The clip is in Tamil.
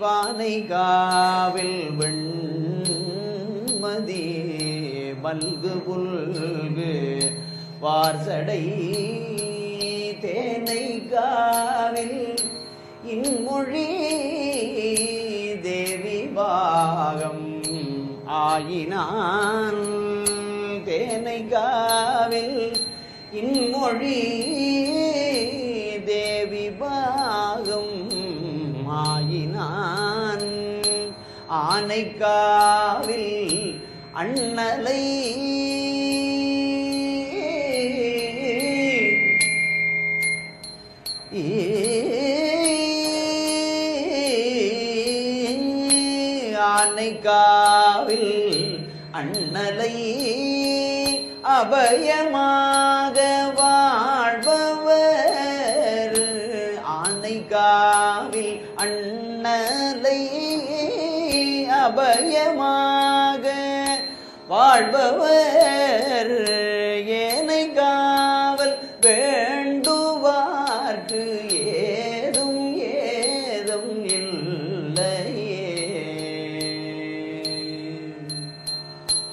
வானை காவில் வெண்மதி மல்கு புல்கு வார்சடை தேனை காவில் இன்மொழி தேவி பாகம் ஆயினான். தேனை காவில் இன்மொழி தேவி பாகம் ஆனைக்காவில் அண்ணலை ஆனைக்காவில் அண்ணலை அபயமாக வாழ்பவர். ஆனைக்காவில் அண்ணலை அபயமாக வாழ்பவர் ஏனை காவல் வே